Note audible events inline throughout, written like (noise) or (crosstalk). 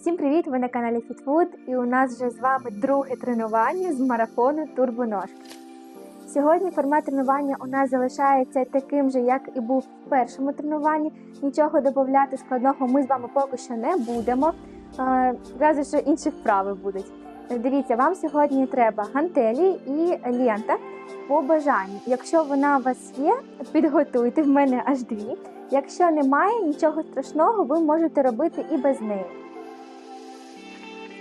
Всім привіт! Ви на каналі FitFood і у нас вже з вами друге тренування з марафону Турбоножки. Сьогодні формат тренування у нас залишається таким же, як і був в першому тренуванні. Нічого додати складного ми з вами поки що не будемо. Разве що інші вправи будуть. Дивіться, вам сьогодні треба гантелі і лента по бажанню. Якщо вона у вас є, підготуйте в мене аж дві. Якщо немає нічого страшного, ви можете робити і без неї.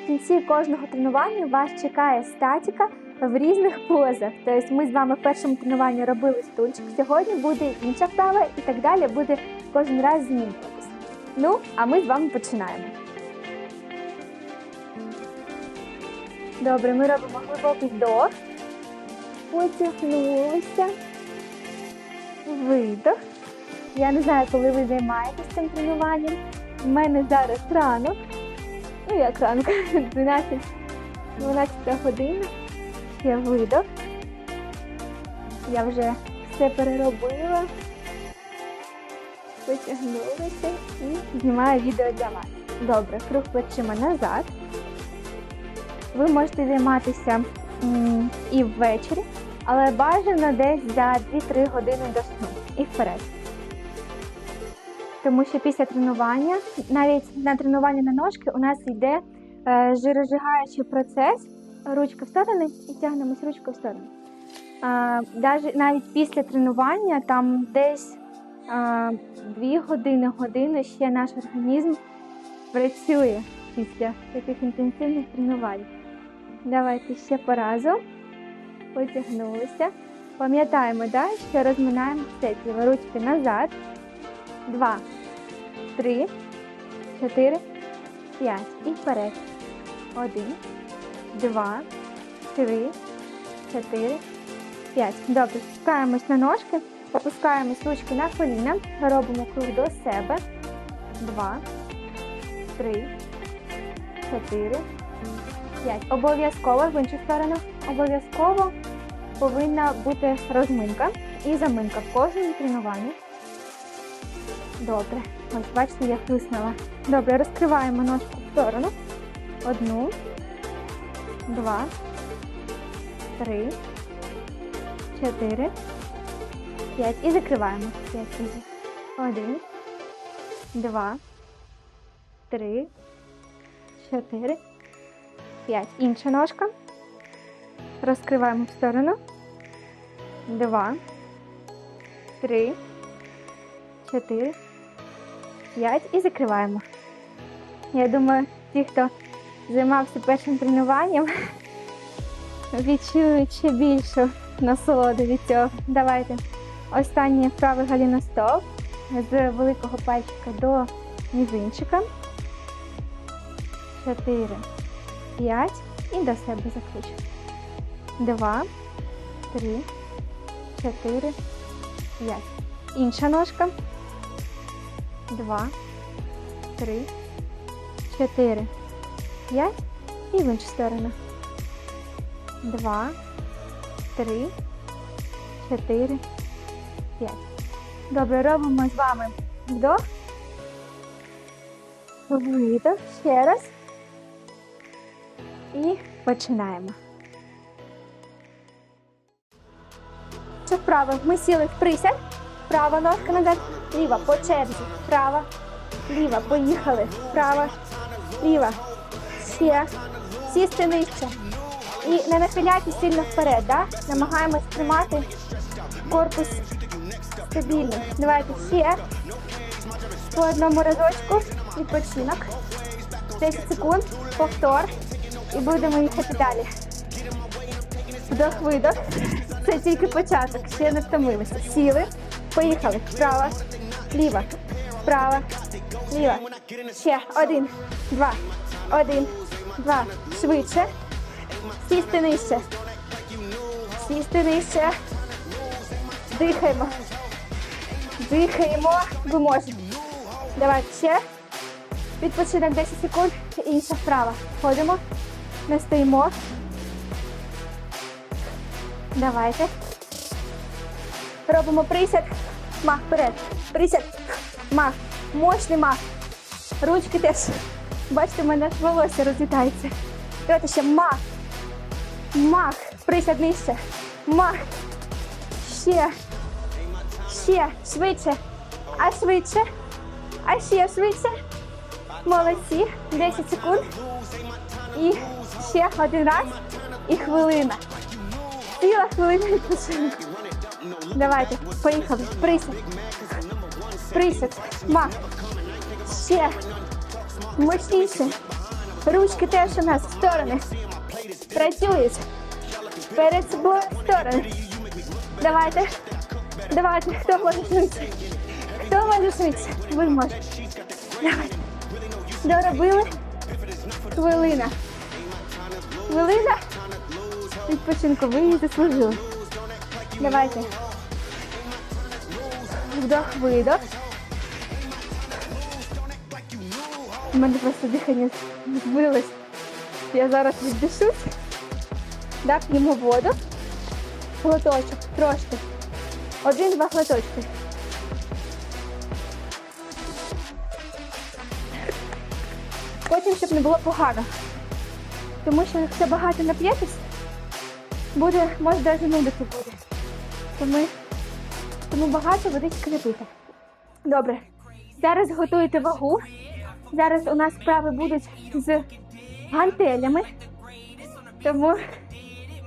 Кінці кожного тренування вас чекає статіка в різних позах. Тобто ми з вами в першому тренуванні робили стульчик, сьогодні буде інша вправа і так далі буде кожен раз змінюватися. Ну, а ми з вами починаємо. Добре, ми робимо глибокий вдох. Потягнулися. Видох. Я не знаю, коли ви займаєтесь цим тренуванням. У мене зараз ранок. Ну, як ранок, 12, 12 година. Я видох. Я вже все переробила. Потягнулася і знімаю відео для вас. Добре, круг плечима назад. Ви можете займатися і ввечері, але бажано десь за 2-3 години до сну і вперед. Тому що після тренування, навіть на тренування на ножки, у нас йде е, жирозжигаючий процес. Ручка в сторони і тягнемось ручкою в сторону. А, навіть після тренування, там десь а, 2 години, години ще наш організм працює після таких інтенсивних тренувань. Давайте ще по разу. Потягнулися. Пам'ятаємо, да, що розминаємо все тіло. Ручки назад. Два, три, чотири, п'ять. І вперед. Один, два, три, чотири, п'ять. Добре, спускаємось на ножки, опускаємось ручки на коліна, робимо круг до себе. Два, три, чотири, п'ять. Обов'язково в іншу сторону. Обов'язково повинна бути розминка і заминка в кожному тренуванні. Добре. Ось, бачите, я хлиснула. Добре, розкриваємо ножку в сторону. Одну, два, три, чотири, п'ять. І закриваємо. П'ять разів. Один, два, три, чотири, п'ять. Інша ножка. Розкриваємо в сторону. Два, три, чотири, п'ять. І закриваємо. Я думаю, ті, хто займався першим тренуванням, відчують ще більшу насолоду від цього. Давайте. Останнє вправи галіностоп з великого пальчика до мізинчика. Чотири, п'ять. І до себе закручуємо. Два, три, чотири, п'ять. Інша ножка. Два, три, чотири, п'ять. І в іншу сторону. Два, три, чотири, п'ять. Добре, робимо з вами вдох. Видох. Ще раз. І починаємо. Що вправо? Ми сіли в присядь. Права ножка назад, ліва по черзі. Права, ліва. Поїхали. Права, ліва. Ще. Сісти нижче. І не нахиляйте сильно вперед. Да? Намагаємось тримати корпус стабільно. Давайте ще. По одному разочку. Відпочинок. 10 секунд. Повтор. І будемо їхати далі. Вдох-видох. Це тільки початок. Ще не втомилися. Сіли. Поїхали. Вправо, ліва, вправо, ліва. Ще. Один, два, один, два. Швидше. Сісти нижче. Сісти нижче. Дихаємо. Дихаємо. Ви можете. Давайте ще. Відпочинок 10 секунд. Інша вправа. Ходимо. Не стоїмо. Давайте. Робимо присяд. Мах вперед. Присяд. Мах. Мощний мах. Ручки теж. Бачите, в мене волосся розлітається. Давайте ще мах. Мах. Присядь нижче. Мах. Ще. Ще. Швидше. А швидше. А ще швидше. Молодці. 10 секунд. І ще один раз. І хвилина. Ціла хвилина відпочинку. Давайте, поїхали. Присядь. Присядь. Мах. Ще. Мощніше. Ручки теж у нас в сторони. Працюють. Перед собою в сторони. Давайте. Давайте. Хто може швидше? Хто може швидше? Ви можете. Давайте. Доробили. Хвилина. Хвилина. Відпочинку. Ви її заслужили. Давайте. Вдох, видох. У мене просто дихання збилось. Я зараз віддишусь. Да, п'ємо воду. Глоточок, трошки. Один-два глоточки. Потім, щоб не було погано. Тому що якщо багато нап'єтесь, буде, може навіть нудити буде. Тому, тому багато водички не пити. Добре. Зараз готуєте вагу. Зараз у нас справи будуть з гантелями. Тому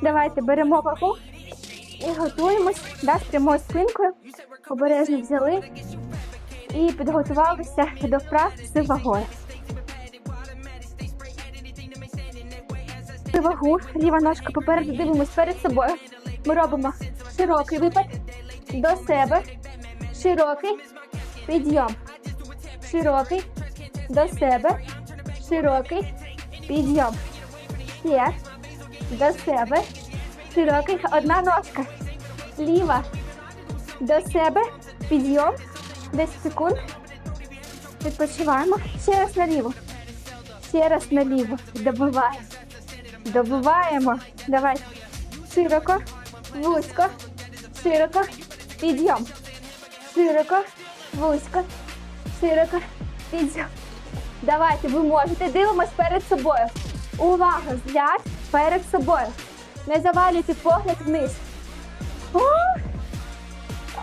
давайте беремо вагу і готуємось да, з прямою спинкою. Обережно взяли і підготувалися до вправ з вагою. Вагу, ліва ножка попереду дивимось перед собою. Ми робимо широкий випад до себе, широкий підйом, широкий до себе, широкий підйом. Ще до себе, широкий, одна ножка. Ліва до себе, підйом, 10 секунд. Відпочиваємо. Ще раз наліво. Ще раз наліво. Добиваємо. Добиваємо. Давай. Широко, вузько, широко, підйом. Широко, вузько, широко, підйом. Давайте, ви можете. Дивимось перед собою. Увага, взгляд перед собою. Не завалюйте погляд вниз. О,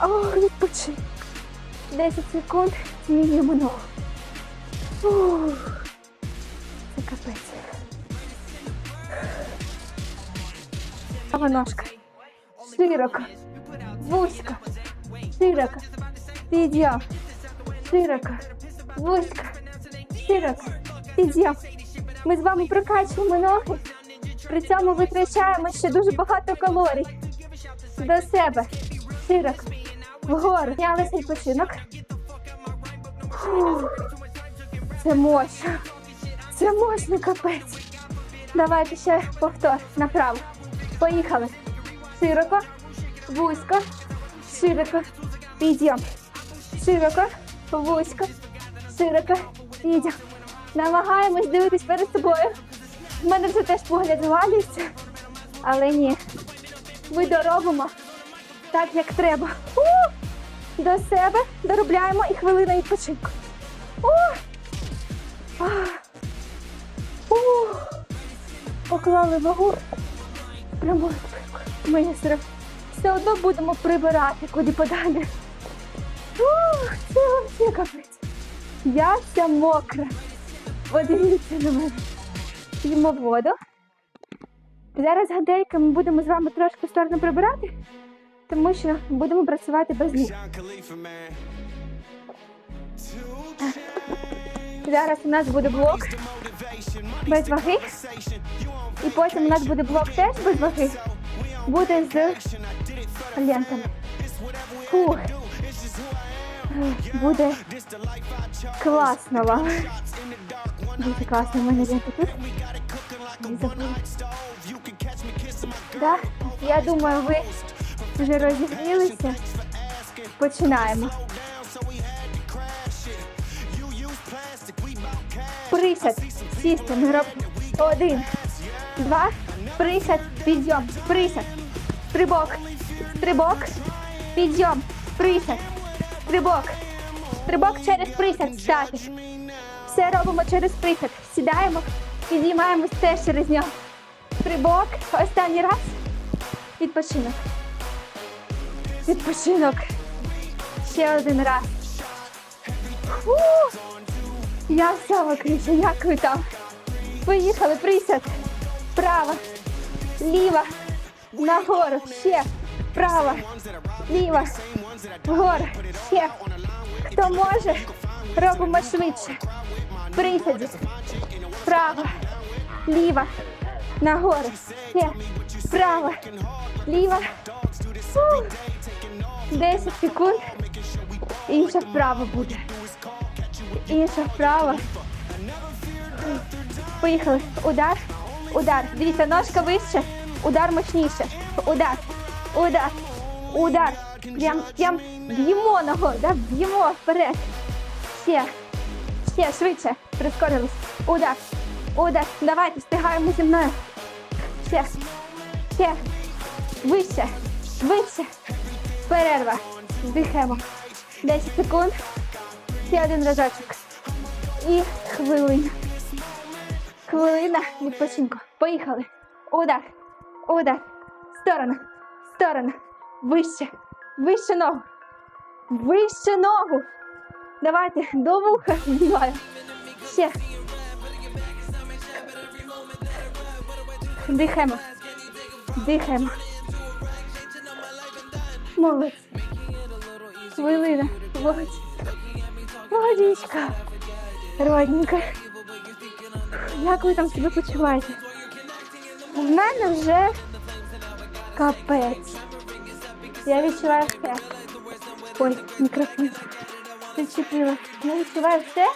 О, відпочинок. 10 секунд. Змінюємо ногу. Ух. Це капець. Права ножка. Широко. Вузько. Широко. Підйом. Широко. Вузько. Широко. Підйом. Ми з вами прокачуємо ноги. При цьому витрачаємо ще дуже багато калорій. До себе. Широко. Вгору. Знялися відпочинок. Це мощно. Це мощно капець. Давайте ще повтор направо. Поїхали. Широко, вузько, широко, підйом. Широко, вузько, широко, підйом. Намагаємось дивитись перед собою. У мене вже теж погляд завалюється. Але ні. Ми доробимо так, як треба. У! До себе доробляємо і хвилина відпочинку. У! У! Поклали вагу прямо ми все, все одно будемо прибирати куди подалі. Ух, це взагалі капець. Я вся мокра. Подивіться на мене. П'ємо воду. Зараз гадейками будемо з вами трошки в сторону прибирати, тому що будемо працювати без man. Зараз у нас буде блок без ваги. І потім у нас буде блок теж без ваги. Буде з лентами. Фух. Буде класно вам. Дуже класно в мене лента тут. Да? Я думаю, ви вже розігрілися. Починаємо. Присяд. Сісти. Робимо. Один, два, присяд, підйом, присяд, стрибок, стрибок, підйом, присяд, стрибок, стрибок через присяд стати. Все робимо через присяд. Сідаємо, підіймаємось теж через нього. Стрибок. Останній раз. Відпочинок. Відпочинок. Ще один раз. Фу. Я вся мокріша, як ви там? Поїхали, присяд. Права, ліва, нагору, ще, права, ліва, вгору, ще. Хто може, робимо швидше. Присяді. Права, ліва, нагору, ще, права, ліва. Фу. 10 секунд. Інша вправа буде. Інша вправа. Поїхали. Удар. Удар. Дивіться, ножка вище. Удар мощніше. Удар. Удар. Удар. Прям, прям б'ємо ногою, да? б'ємо вперед. Ще. Ще швидше. Прискорились. Удар. Удар. Давайте, встигаємо зі мною. Ще. Ще. Вище. Вище. Перерва. Дихаємо. 10 секунд. Ще один разочок. І хвилина. Хвилина відпочинку. Поїхали. Удар. Удар. Сторона. Сторона. Вище. Вище ногу. Вище ногу. Давайте до вуха знімаю. Ще. Дихаємо. Дихаємо. Молодець. Хвилина. Водичка. Водичка. Родненька. Як ви там себе почуваєте? У мене вже капець. Я відчуваю все. Ой, мікрофон. Зачепила. Я відчуваю все,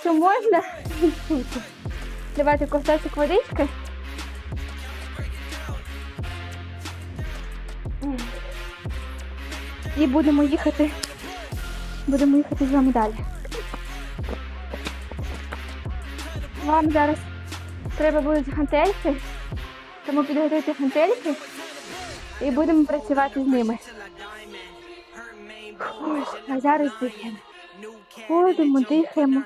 що можна відчути. Давайте ковточок водички. І будемо їхати. Будемо їхати з вами далі. Вам зараз треба будуть гантельки, тому підготуйте гантельки і будемо працювати з ними. Фух, а зараз дихаємо. Ходимо, дихаємо,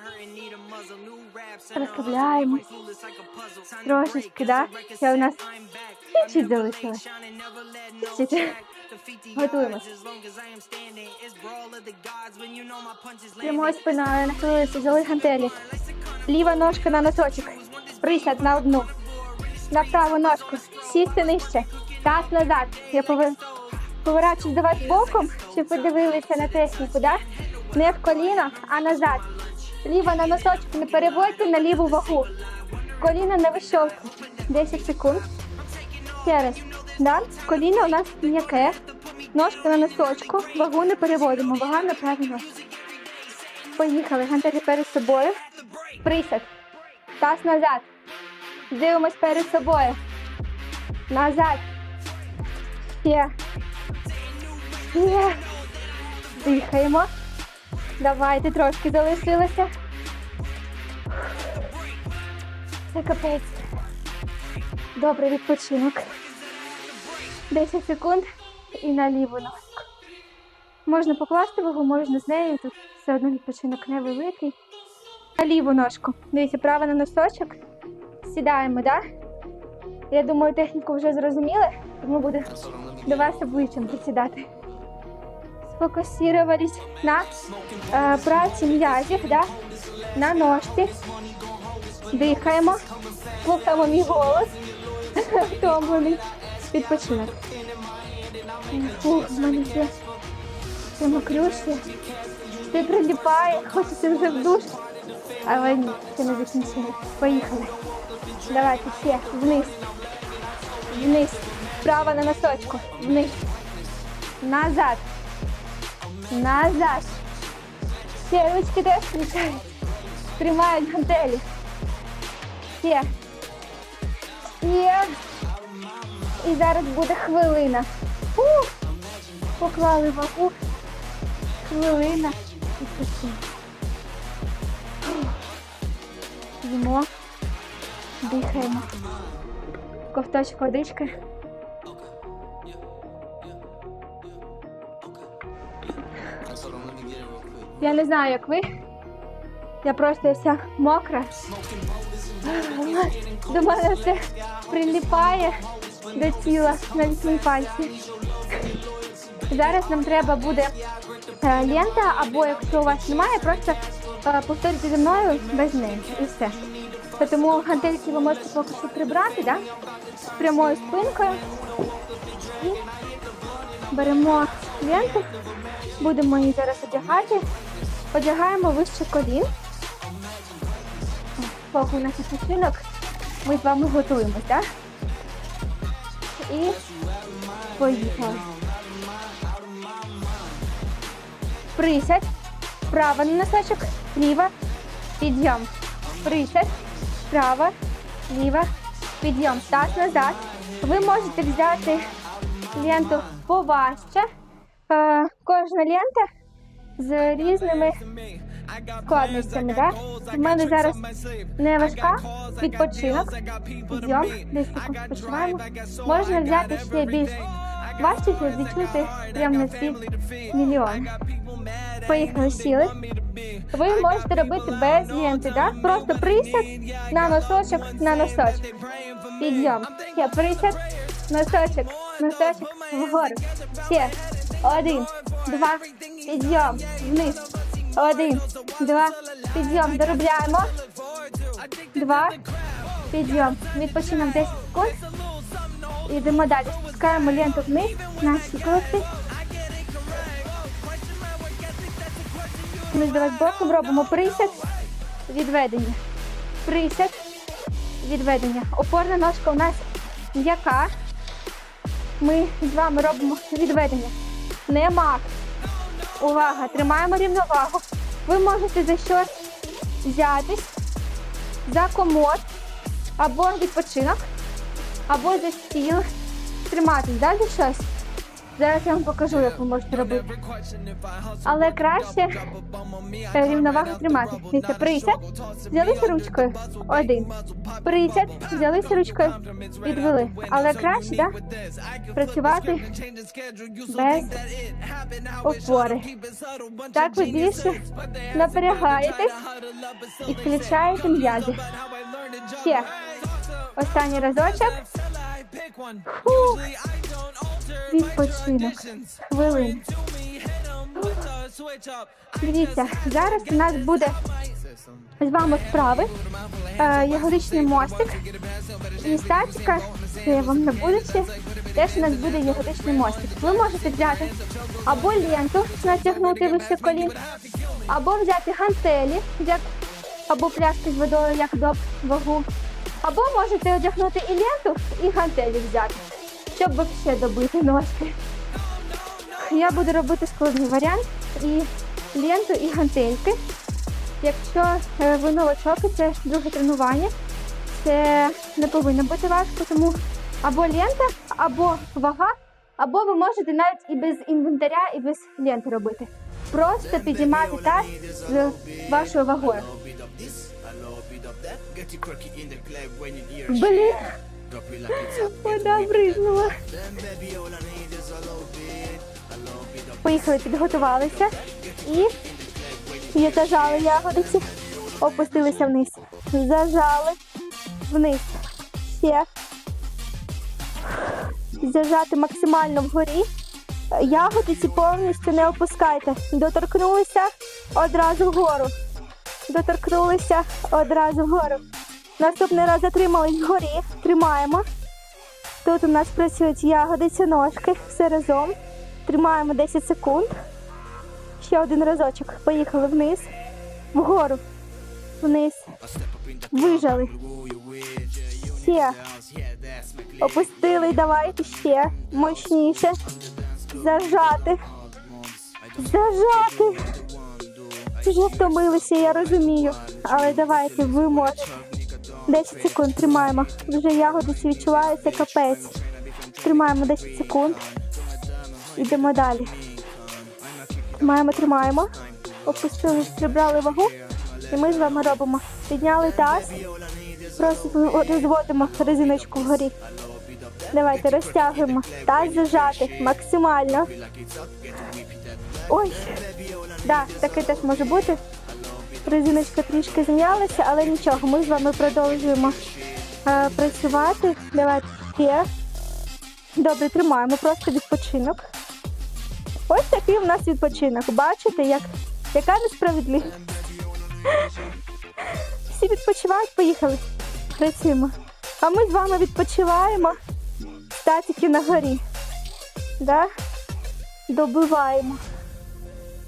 розслабляємось. Трошечки, да? Ще у нас чуть-чуть залишилось. Чуть-чуть. Готуємось. Прямою взяли гантелі. Ліва ножка на носочок. Присяд на одну. На праву ножку. Сісти нижче. Таз назад. Я повер... поворачуюсь до вас боком, щоб ви дивилися на техніку, да? Не в коліно, а назад. Ліва на носочок, не переводьте на ліву вагу. Коліно на вищовку. 10 секунд. Ще. Да? Коліно у нас м'яке. Ножка на носочку. Вагу не переводимо. Вага на правій ножці. Поїхали. Гантелі перед собою. Присяд. Таз назад. Дивимось перед собою. Назад. Ще. Ще. Дихаємо. Давайте трошки залишилося. Це капець. Добрий відпочинок. 10 секунд і на ліву ножку. Можна покласти вагу, можна з нею. Тут все одно відпочинок невеликий. На ліву ножку. Дивіться, право на носочок. Сідаємо, так? Да? Я думаю, техніку вже зрозуміли, тому буду до вас обличчям присідати. Сфокусувались на е, праці м'язів, да? на ножці. Дихаємо. Слухаємо мій голос. Втомлений. Відпочинок. Фух, в мене все. Все мокрюще. Все приліпає, хочеться вже в душ. Але ні, ще не закінчили. Поїхали. Давайте ще вниз. Вниз. Право на носочку. Вниз. Назад. Назад. Ще ручки теж включають. Тримають гантелі. Ще. Ще. І зараз буде хвилина. Фух. Поклали вагу. Хвилина. Відпочинок. Їмо. Дихаємо. Ковточок водички. Я не знаю, як ви. Я просто вся мокра. До мене все приліпає до тіла навіть мої пальці. Зараз нам треба буде е, лента, або якщо у вас немає, просто е, повторюйте зі мною без неї і все. Тому гантельки ви можете поки що прибрати, да? з прямою спинкою. І беремо ленту, будемо її зараз одягати. Одягаємо вище колін. Поки у нас відпочинок, ми з вами готуємось, так? І поїхали. Присядь. Право на носочок, ліва, підйом. Присядь, право, ліва, підйом. Таз назад. Ви можете взяти ленту поважче. Е, кожна лента з різними складностями. Да? У мене зараз не важка, відпочинок. Підйом, десь почуваємо. Можна взяти ще більш важче, щоб відчути прямо на світ мільйон. Поїхали, сіли. Ви можете робити без ленти, да? Просто присяд на носочок, на носочок. Підйом. Ще присяд, носочок, носочок вгору. Ще. Один, два, підйом, вниз. Один, два, підйом. Доробляємо. Два, підйом. Відпочинок 10 секунд. Йдемо далі. Спускаємо ленту вниз на щиколотки. Ми з давай боком робимо присяд, відведення. Присяд, відведення. Опорна ножка у нас м'яка. Ми з вами робимо відведення. Не макс. Увага! Тримаємо рівновагу. Ви можете за щось взятись, за комод, або відпочинок, або за стіл. Триматись, да, за щось. Зараз я вам покажу, як ви можете робити. Але краще е, рівновагу тримати. Дивіться, присяд, взялися ручкою. Один. Присяд, взялися ручкою, відвели. Але краще, да? Працювати без опори. Так ви більше напрягаєтесь і включаєте м'язи. Ще. Останній разочок. Фух. Відпочинок. Хвилин. Дивіться, зараз у нас буде з вами вправи. Е, ягодичний мостик. І статика, це вам не буде ще. Теж у нас буде ягодичний мостик. Ви можете взяти або ленту натягнути вище колін, або взяти гантелі, як, або пляшки з водою, як до вагу. Або можете одягнути і ленту, і гантелі взяти, щоб ще добити ножки. Я буду робити складний варіант і ленту, і гантельки. Якщо е, ви новачок, це друге тренування, це не повинно бути важко, тому або лента, або вага, або ви можете навіть і без інвентаря, і без ленти робити. Просто підіймати таз з вашою вагою. Блін, вода бризнула. Поїхали, підготувалися і і зажали ягодиці, опустилися вниз. Зажали вниз. Ще. Зажати максимально вгорі. Ягодиці повністю не опускайте. Доторкнулися одразу вгору. Доторкнулися одразу вгору. Наступний раз затримались вгорі. Тримаємо. Тут у нас працюють ягодиці, ножки, все разом. Тримаємо 10 секунд. Ще один разочок. Поїхали вниз. Вгору. Вниз. Вижали. Ще. Опустили. Давайте ще. Мощніше. Зажати. Зажати. Вже втомилися, я розумію. Але давайте, ви можете. 10 секунд тримаємо. Вже ягодиці відчуваються капець. Тримаємо 10 секунд. Йдемо далі. Тримаємо, тримаємо. Опустили, прибрали вагу. І ми з вами робимо. Підняли таз. Просто розводимо резиночку вгорі. Давайте розтягуємо. Таз зажати максимально. Ой. Да, таке теж може бути. Резиночка трішки зм'ялася, але нічого, ми з вами продовжуємо е, працювати. Давайте ще. Добре, тримаємо просто відпочинок. Ось такий у нас відпочинок. Бачите, як, яка несправедливість. (laughs) Всі відпочивають, поїхали. Працюємо. А ми з вами відпочиваємо. Статики на горі. Да? Добиваємо.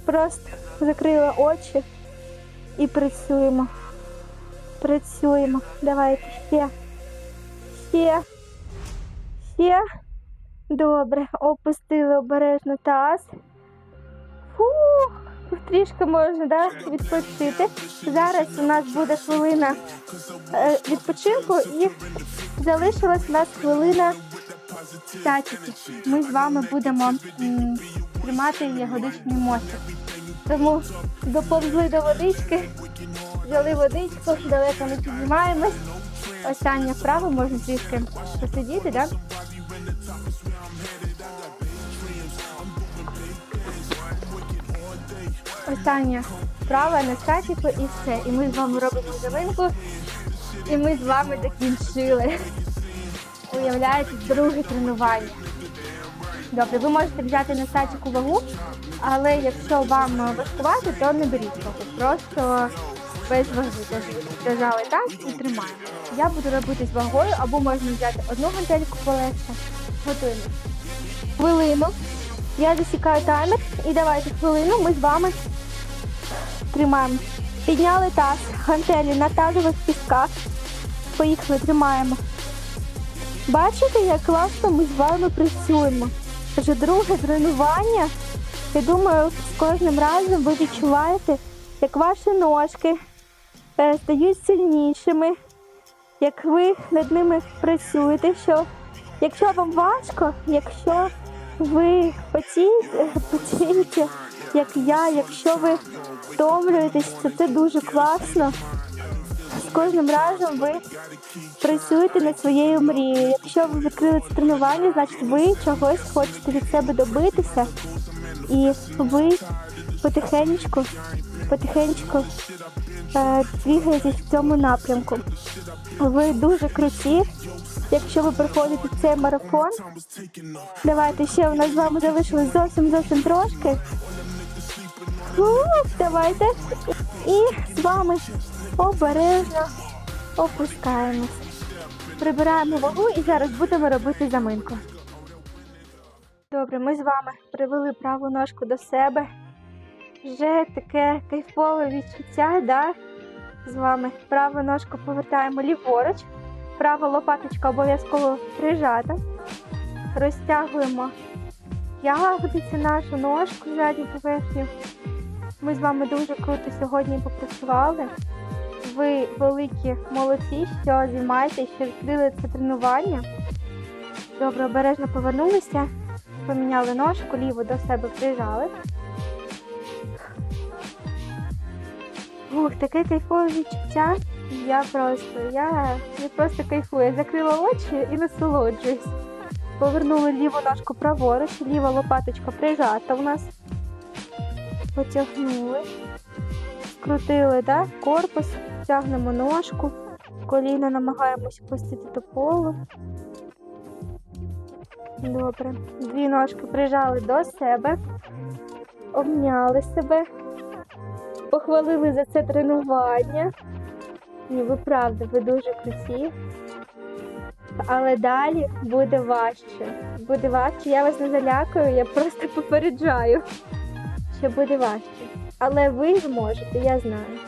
Просто закрили очі і працюємо. Працюємо. Давайте ще. Ще. Ще. Добре. Опустили обережно таз. Фух. Трішки можна да, відпочити. Зараз у нас буде хвилина е, відпочинку і залишилась у нас хвилина статіки. Ми з вами будемо м, тримати ягодичний мостик. Тому доповзли до водички, взяли водичку, далеко не піднімаємось. Остання вправа можна трішки посидіти, так? Остання вправа на статіку і все. І ми з вами робимо заминку. І ми з вами закінчили. Уявляєте, друге тренування. Добре, ви можете взяти на статіку вагу, але якщо вам важкувати, то не беріть вагу. Просто без ваги Дожали так і тримаємо. Я буду робити з вагою, або можна взяти одну гантельку полегше. Готуємо. Хвилину. Я засікаю таймер і давайте хвилину ми з вами тримаємо. Підняли таз, гантелі на тазових пісках. Поїхали, тримаємо. Бачите, як класно ми з вами працюємо. Вже друге тренування. Я думаю, з кожним разом ви відчуваєте, як ваші ножки е, стають сильнішими, як ви над ними працюєте. Що якщо вам важко, якщо ви потієте, потієте, як я, якщо ви втомлюєтесь, то це дуже класно. З кожним разом ви працюєте над своєю мрією. Якщо ви відкрили це тренування, значить ви чогось хочете від себе добитися. І ви потихеньку, потихеньку е, двігаєтесь в цьому напрямку. Ви дуже круті. Якщо ви проходите цей марафон, давайте ще у нас з вами залишилось зовсім зовсім трошки. Ух, давайте. І з вами обережно опускаємось. Прибираємо вагу і зараз будемо робити заминку. Добре, ми з вами привели праву ножку до себе. Вже таке кайфове відчуття, да? З вами праву ножку повертаємо ліворуч. Права лопаточка обов'язково прижата. Розтягуємо ягодиці нашу ножку задню поверхню. Ми з вами дуже круто сьогодні попрацювали. Ви великі молодці, що займаєтеся, що відкрили це тренування. Добре, обережно повернулися, поміняли ножку, ліву до себе прижали. Ух, таке кайфове відчуття. Я просто, я, я просто кайфую. Закрила очі і насолоджуюсь. Повернули ліву ножку праворуч, ліва лопаточка прижата у нас. Потягнули. Скрутили да? корпус, тягнемо ножку, коліна намагаємось опустити до полу. Добре. Дві ножки прижали до себе, обняли себе, похвалили за це тренування. Ні, ви правда, ви дуже круті. Але далі буде важче. Буде важче, я вас не залякую, я просто попереджаю, що буде важче. Але ви зможете, я знаю.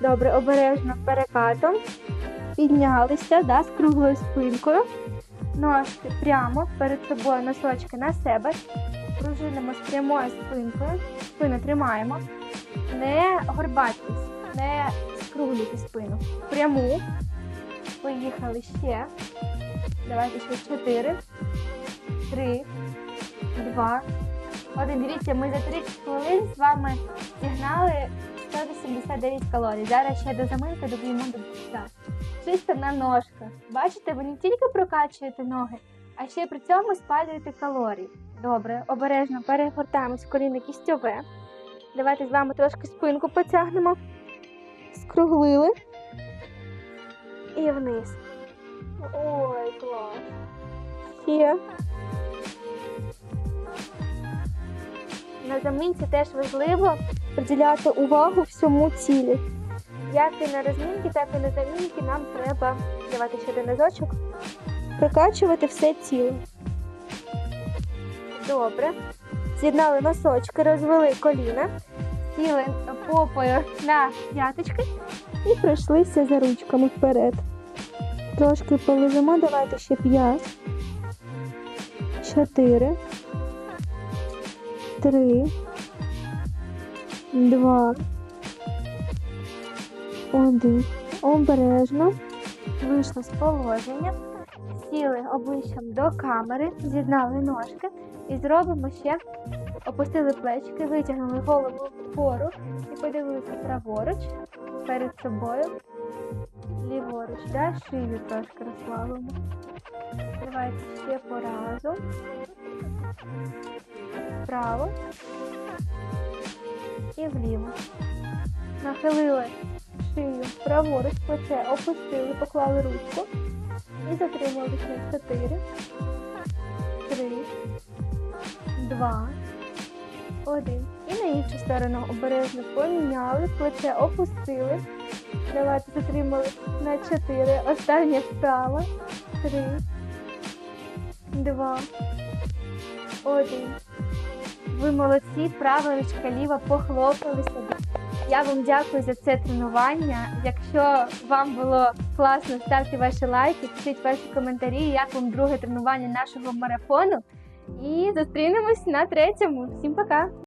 Добре, обережно перекатом. Піднялися, да, з круглою спинкою. Ножки прямо перед собою, носочки на себе. Пружинимо з прямою спинкою. Спину тримаємо. Не горбатись, не скруглюйте спину. Пряму. Поїхали ще. Давайте ще 4, 3, 2, один. Дивіться, ми за 30 хвилин з вами зігнали 189 калорій. Зараз ще до заминки доб'ємо до 200. Чисто на ножках. Бачите, ви не тільки прокачуєте ноги, а ще при цьому спалюєте калорії. Добре, обережно перегортаємось в коліно кістьове. Давайте з вами трошки спинку потягнемо. скруглили і вниз. Ой, клас. Ще. На заминці теж важливо приділяти увагу всьому тілі. Як і на розмінки, так і на замінки нам треба давати ще один разочок, прокачувати все тіло. Добре. З'єднали носочки, розвели коліна, сіли попою на п'яточки і пройшлися за ручками вперед. Трошки полежимо, давайте ще п'ять, чотири, три, два, один. Обережно. Вийшли з положення, сіли обличчям до камери, з'єднали ножки і зробимо ще опустили плечики, витягнули голову вгору і подивилися праворуч перед собою, ліворуч, да? шию трошки розслабимо. Давайте ще по разу. Вправо і вліво. Нахилили шию праворуч, плече опустили, поклали ручку і затрималися на 4, 3, 2, 1. І на іншу сторону обережно поміняли, плече опустили. Давайте затримали на 4. Останнє вправо. 3, 2, 1. Ви молодці, права ручка ліва похлопали себе. Я вам дякую за це тренування. Якщо вам було класно, ставте ваші лайки, пишіть ваші коментарі, як вам друге тренування нашого марафону. І зустрінемось на третьому. Всім пока!